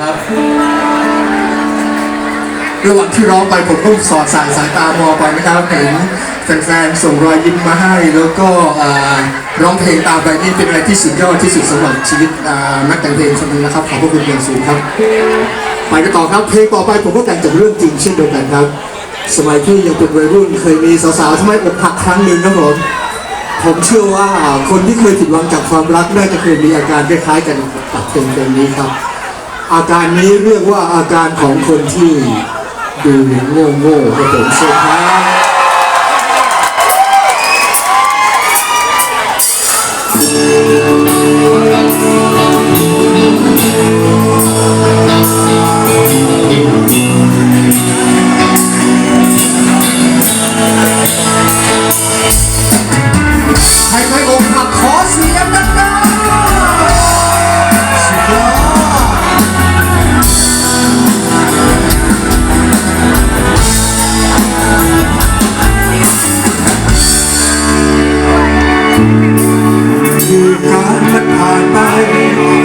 ครับ ระหว่างที่ร้องไปผมก็สอดสายสายตามองไปนะครับเห็นแฟนๆส่งรอยยิ้มมาให้แล้วก็ร้องเพลงตามไปนี่เป็นอะไรที่สุดยอดที่สุดสำหรับชีวิตนักแต่งเพลงคนนึงนะครับขอบพระคุณอย่างสูงครับไปกันต่อครับเพลงต่อไปผมก็แต่งจากเรื่องจริงเช่นเดียวกันครับ สมัยที่ยังเป็นวัยรุ่นเคยมีสาวๆทำไมอกหักครั้งหนึ่งครับผมผมเชื่อว่าคนที่เคยผิดหวังจากความรักน่าจะเคยมีอาการคล้ายๆกันกับเพลงเพลงนี้ครับ อาการนี้เรียกว่าอาการของคนที่ดูโง่โง่ๆครับผมเชิญครับใคร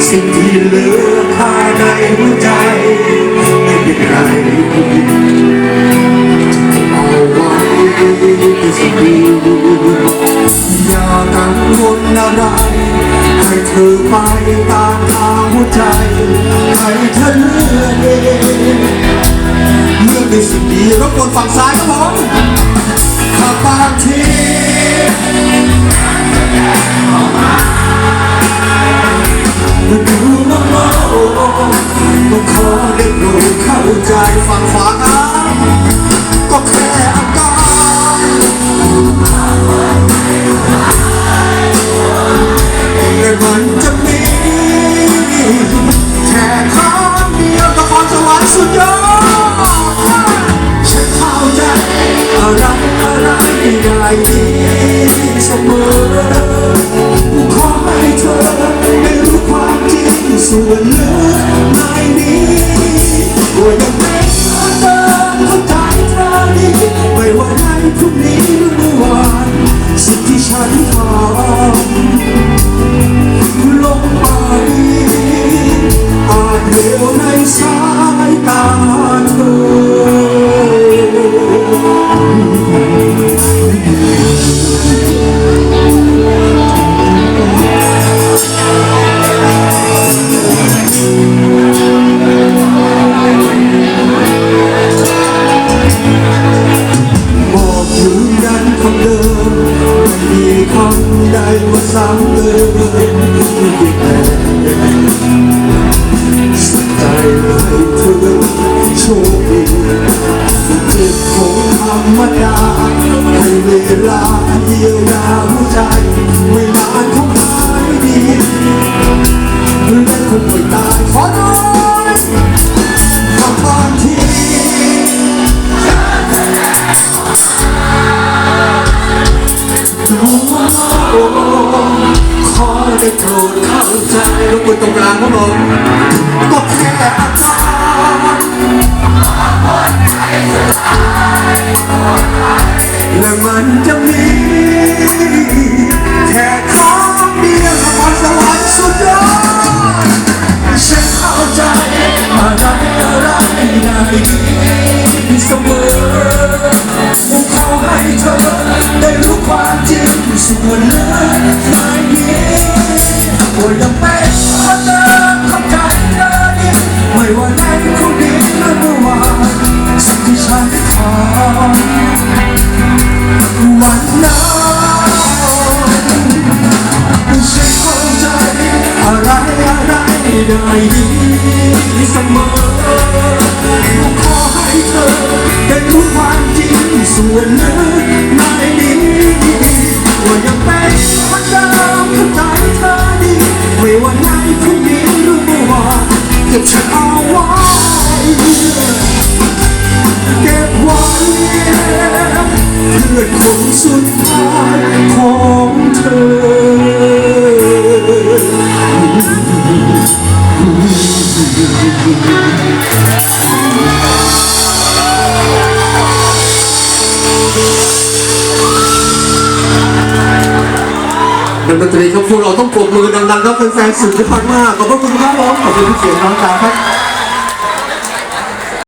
สิ่งที่เหลือค่าในหัวใจไม่เป็นไรเอาไว้ที่สิ่งดีอย่ากังวลอะไรให้เธอไปตามทางหัวใจให้เธอเลือกเองเลือกในสิ่งดีรบกวนฝั่งซ้ายครับผมถ้าบางที ได้ดีเสมอขอให้เธอได้รู้ความจริงส่วน ใดมาซ้ำเติมไม่ได้แพ้สักใกวนตรงกลางครับผมก็แค่อาการและมันจะมีแค่ครั้งเดียวนครสวรรค์สุดยอดฉันเข้าใจอะไรอะไรได้ดีเสมอผมขอให้เธอได้รู้ความจริงส่วนลึกในนี้ว่ายั ได้ดีเสมอขอให้เธอได้รู้ความจริงส่วนลึกในนี้ว่ายังเป็นคนเดิมเข้าใจเธอดีไม่ว่าในพรุ่งนี้หรือเมื่อวานเก็บฉันเอา นักดนตรีครับพวกเราต้องปรบมือดังๆครับแฟนๆสุดยอดมากขอบพระคุณครับผมขอบคุณที่เสียงน้องตาครับ